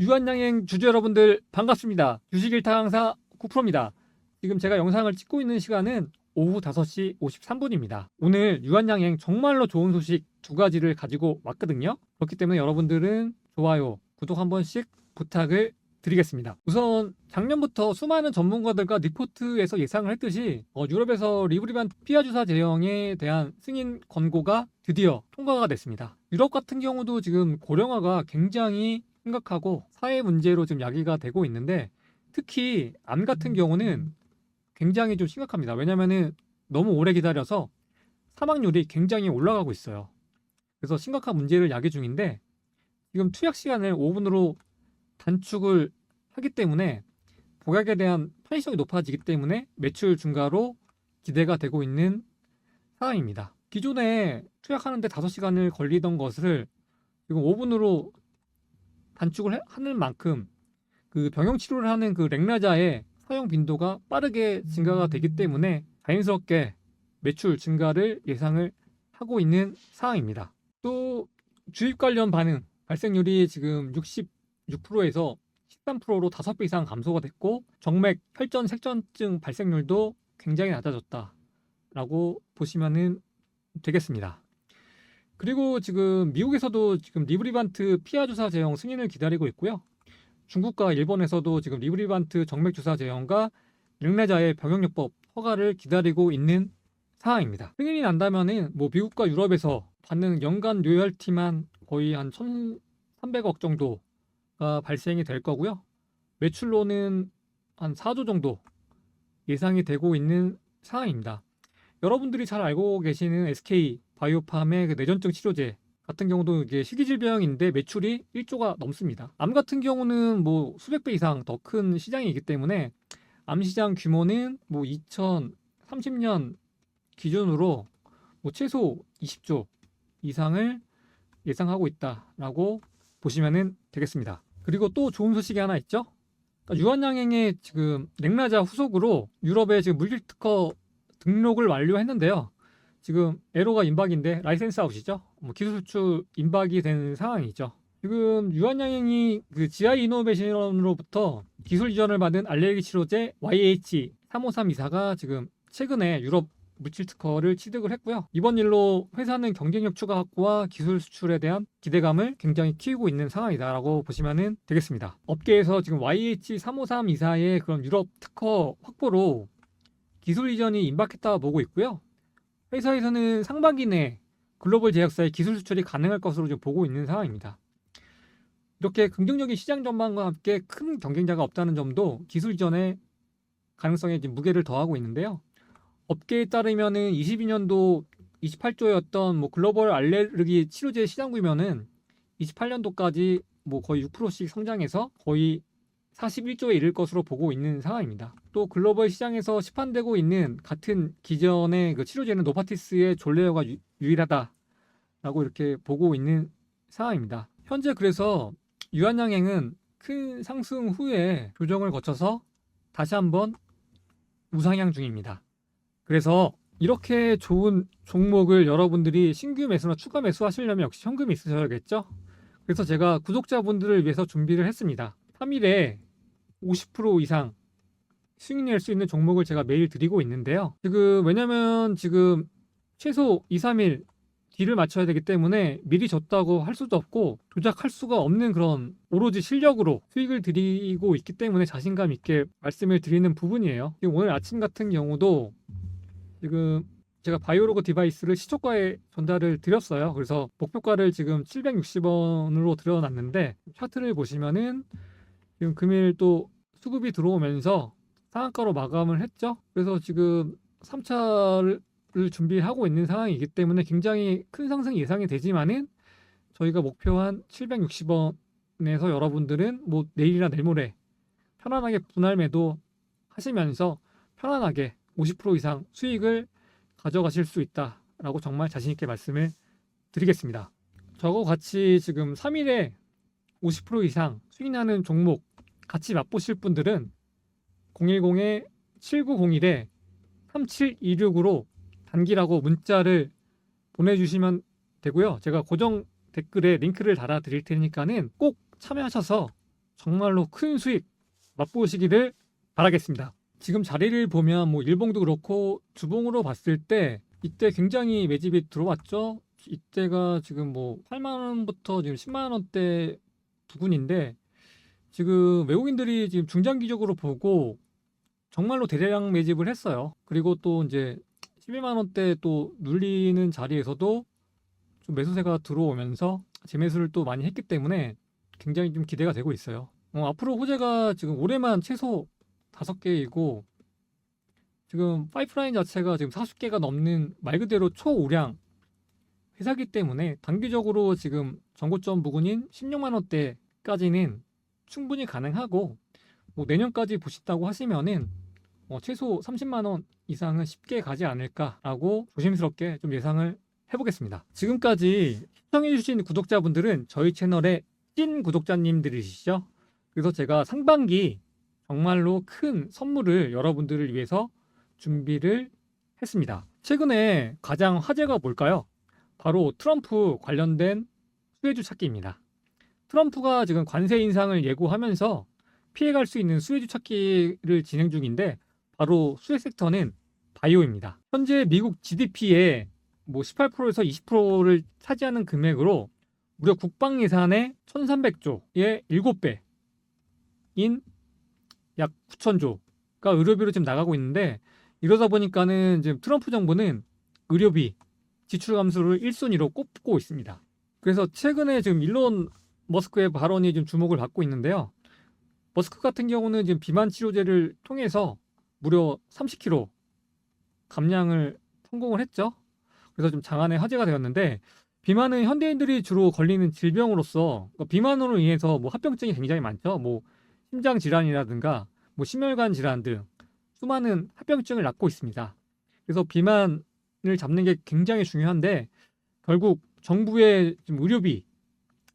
유한양행 주주 여러분들 반갑습니다. 주식일타 강사 구프로입니다. 지금 제가 영상을 찍고 있는 시간은 오후 5시 53분입니다. 오늘 유한양행 정말로 좋은 소식 두 가지를 가지고 왔거든요. 그렇기 때문에 여러분들은 좋아요, 구독 한 번씩 부탁을 드리겠습니다. 우선 작년부터 수많은 전문가들과 리포트에서 예상을 했듯이 어, 유럽에서 리브리반 피하 주사 제형에 대한 승인 권고가 드디어 통과가 됐습니다. 유럽 같은 경우도 지금 고령화가 굉장히 심각하고 사회 문제로 지금 야기가 되고 있는데 특히 암 같은 경우는 굉장히 좀 심각합니다. 왜냐면은 너무 오래 기다려서 사망률이 굉장히 올라가고 있어요. 그래서 심각한 문제를 야기 중인데 지금 투약 시간을 5분으로 단축을 하기 때문에 보약에 대한 편의성이 높아지기 때문에 매출 증가로 기대가 되고 있는 상황입니다. 기존에 투약하는데 5시간을 걸리던 것을 지금 5분으로 단축을 해- 하는 만큼 그 병용 치료를 하는 그 렉라자의 사용 빈도가 빠르게 증가가 되기 때문에 자연스럽게 매출 증가를 예상을 하고 있는 상황입니다. 또 주입 관련 반응 발생률이 지금 66%에서 13%로 5배 이상 감소가 됐고 정맥 혈전 색전증 발생률도 굉장히 낮아졌다라고 보시면은 되겠습니다. 그리고 지금 미국에서도 지금 리브리반트 피하 주사 제형 승인을 기다리고 있고요. 중국과 일본에서도 지금 리브리반트 정맥 주사 제형과 링레자의 병역요법 허가를 기다리고 있는 상황입니다. 승인이 난다면은 뭐 미국과 유럽에서 받는 연간 로열티만 거의 한 1,300억 정도가 발생이 될 거고요. 매출로는 한 4조 정도 예상이 되고 있는 상황입니다. 여러분들이 잘 알고 계시는 SK 바이오팜의 그 뇌전증 치료제 같은 경우도 이게 희귀질병인데 매출이 1조가 넘습니다. 암 같은 경우는 뭐 수백 배 이상 더 큰 시장이기 때문에 암 시장 규모는 뭐 2030년 기준으로 뭐 최소 20조 이상을 예상하고 있다라고 보시면 되겠습니다. 그리고 또 좋은 소식이 하나 있죠. 그러니까 유한양행의 지금 넥라자 후속으로 유럽의 지금 물질 특허 등록을 완료했는데요. 지금 에로가 임박인데 라이센스 아웃이죠. 뭐 기술 수출 임박이 된 상황이죠. 지금 유한양행이 그 GI 이노베이션으로부터 기술 이전을 받은 알레르기 치료제 YH 35324가 지금 최근에 유럽 물질 특허를 취득을 했고요. 이번 일로 회사는 경쟁력 추가 확보와 기술 수출에 대한 기대감을 굉장히 키우고 있는 상황이다라고 보시면 되겠습니다. 업계에서 지금 YH 35324의 그런 유럽 특허 확보로 기술 이전이 임박했다 보고 있고요. 회사에서는 상반기 내 글로벌 제약사의 기술 수출이 가능할 것으로 보고 있는 상황입니다. 이렇게 긍정적인 시장 전망과 함께 큰 경쟁자가 없다는 점도 기술 이전의 가능성에 무게를 더하고 있는데요. 업계에 따르면은 22년도 28조였던 뭐 글로벌 알레르기 치료제 시장 규모는 28년도까지 뭐 거의 6%씩 성장해서 거의 41조에 이를 것으로 보고 있는 상황입니다. 또 글로벌 시장에서 시판되고 있는 같은 기존의 그 치료제는 노바티스의 존레어가 유, 유일하다라고 이렇게 보고 있는 상황입니다. 현재 그래서 유한양행은 큰 상승 후에 조정을 거쳐서 다시 한번 우상향 중입니다. 그래서 이렇게 좋은 종목을 여러분들이 신규 매수나 추가 매수 하시려면 역시 현금이 있으셔야겠죠? 그래서 제가 구독자분들을 위해서 준비를 했습니다. 3일에 50% 이상 수익 낼 수 있는 종목을 제가 매일 드리고 있는데요. 지금 왜냐면 지금 최소 2, 3일 뒤를 맞춰야 되기 때문에 미리 졌다고 할 수도 없고 조작할 수가 없는 그런 오로지 실력으로 수익을 드리고 있기 때문에 자신감 있게 말씀을 드리는 부분이에요. 지금 오늘 아침 같은 경우도 지금 제가 바이오로그 디바이스를 시초가에 전달을 드렸어요. 그래서 목표가를 지금 760원으로 드려놨는데 차트를 보시면은 지금 금일 또 수급이 들어오면서 상한가로 마감을 했죠. 그래서 지금 3차를 준비하고 있는 상황이기 때문에 굉장히 큰 상승이 예상이 되지만은 저희가 목표한 760원에서 여러분들은 뭐 내일이나 내일 모레 편안하게 분할 매도 하시면서 편안하게 50% 이상 수익을 가져가실 수 있다라고 정말 자신 있게 말씀을 드리겠습니다. 저거 같이 지금 3일에 50% 이상 수익 나는 종목 같이 맛보실 분들은 010-7901에 3726으로 단기라고 문자를 보내주시면 되고요. 제가 고정 댓글에 링크를 달아 드릴 테니까는 꼭 참여하셔서 정말로 큰 수익 맛보시기를 바라겠습니다. 지금 자리를 보면 뭐 일봉도 그렇고 주봉으로 봤을 때 이때 굉장히 매집이 들어왔죠. 이때가 지금 뭐 8만 원부터 지금 10만 원대 부근인데 지금 외국인들이 지금 중장기적으로 보고 정말로 대량 매집을 했어요. 그리고 또 이제 11만 원대 또 눌리는 자리에서도 좀 매수세가 들어오면서 재매수를 또 많이 했기 때문에 굉장히 좀 기대가 되고 있어요. 어, 앞으로 호재가 지금 올해만 최소 5개이고 지금 파이프라인 자체가 지금 40개가 넘는 말 그대로 초우량 회사기 때문에 단기적으로 지금 전고점 부근인 16만 원대까지는 충분히 가능하고 뭐 내년까지 보신다고 하시면은 어, 최소 30만 원 이상은 쉽게 가지 않을까라고 조심스럽게 좀 예상을 해보겠습니다. 지금까지 시청해주신 구독자분들은 저희 채널의 찐 구독자님들이시죠. 그래서 제가 상반기 정말로 큰 선물을 여러분들을 위해서 준비를 했습니다. 최근에 가장 화제가 뭘까요? 바로 트럼프 관련된 수혜주 찾기입니다. 트럼프가 지금 관세 인상을 예고하면서 피해갈 수 있는 수혜주 찾기를 진행 중인데 바로 수혜 섹터는 바이오입니다. 현재 미국 GDP의 뭐 18%에서 20%를 차지하는 금액으로 무려 국방 예산의 1,300조의 7배인 약 9천조가 의료비로 지금 나가고 있는데 이러다 보니까는 지금 트럼프 정부는 의료비 지출 감소를 1순위로 꼽고 있습니다. 그래서 최근에 지금 일론 머스크의 발언이 좀 주목을 받고 있는데요. 머스크 같은 경우는 지금 비만 치료제를 통해서 무려 30kg 감량을 성공을 했죠. 그래서 좀 장안의 화제가 되었는데 비만은 현대인들이 주로 걸리는 질병으로서 그러니까 비만으로 인해서 뭐 합병증이 굉장히 많죠. 뭐 심장 질환이라든가 뭐 심혈관 질환 등 수많은 합병증을 낳고 있습니다. 그래서 비만을 잡는 게 굉장히 중요한데 결국 정부의 지금 의료비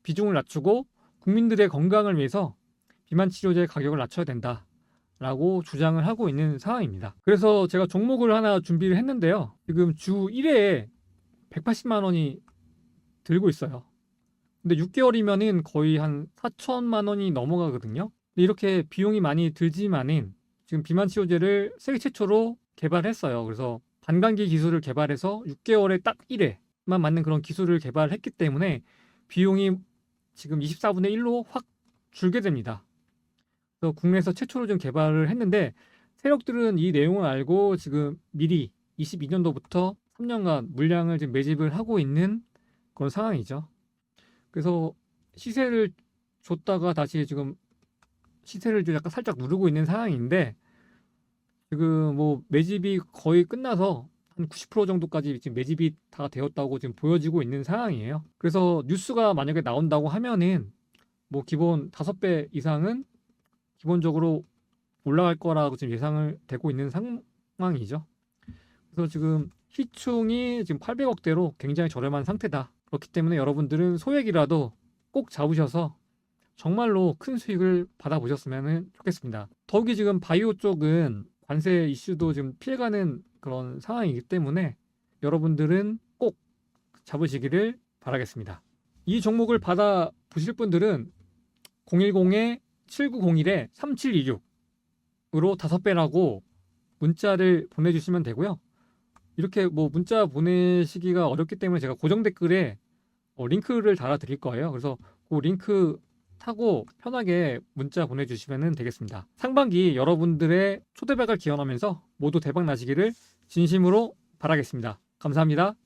비중을 낮추고 국민들의 건강을 위해서 비만 치료제 가격을 낮춰야 된다 라고 주장을 하고 있는 상황입니다. 그래서 제가 종목을 하나 준비를 했는데요. 지금 주 1회에 180만 원이 들고 있어요. 근데 6개월이면은 거의 한 4천만 원이 넘어가거든요. 근데 이렇게 비용이 많이 들지만은 지금 비만 치료제를 세계 최초로 개발했어요. 그래서 반감기 기술을 개발해서 6개월에 딱 1회만 맞는 그런 기술을 개발했기 때문에 비용이 지금 24분의 1로 확 줄게 됩니다. 그래서 국내에서 최초로 좀 개발을 했는데 세력들은 이 내용을 알고 지금 미리 22년도부터 3년간 물량을 지금 매집을 하고 있는 그런 상황이죠. 그래서 시세를 줬다가 다시 지금 시세를 좀 약간 살짝 누르고 있는 상황인데 지금 뭐 매집이 거의 끝나서 한 90% 정도까지 지금 매집이 다 되었다고 지금 보여지고 있는 상황이에요. 그래서 뉴스가 만약에 나온다고 하면은 뭐 기본 5배 이상은 기본적으로 올라갈 거라고 지금 예상을 되고 있는 상황이죠. 그래서 지금 시총이 지금 800억대로 굉장히 저렴한 상태다. 그렇기 때문에 여러분들은 소액이라도 꼭 잡으셔서 정말로 큰 수익을 받아보셨으면 좋겠습니다. 더욱이 지금 바이오 쪽은 관세 이슈도 지금 피해가는 그런 상황이기 때문에 여러분들은 꼭 잡으시기를 바라겠습니다. 이 종목을 받아 보실 분들은 010-7901-3726으로 다섯 배라고 문자를 보내주시면 되고요. 이렇게 뭐 문자 보내시기가 어렵기 때문에 제가 고정 댓글에 어, 링크를 달아 드릴 거예요. 그래서 그 링크 타고 편하게 문자 보내주시면 되겠습니다. 상반기 여러분들의 초대박을 기원하면서 모두 대박 나시기를 진심으로 바라겠습니다. 감사합니다.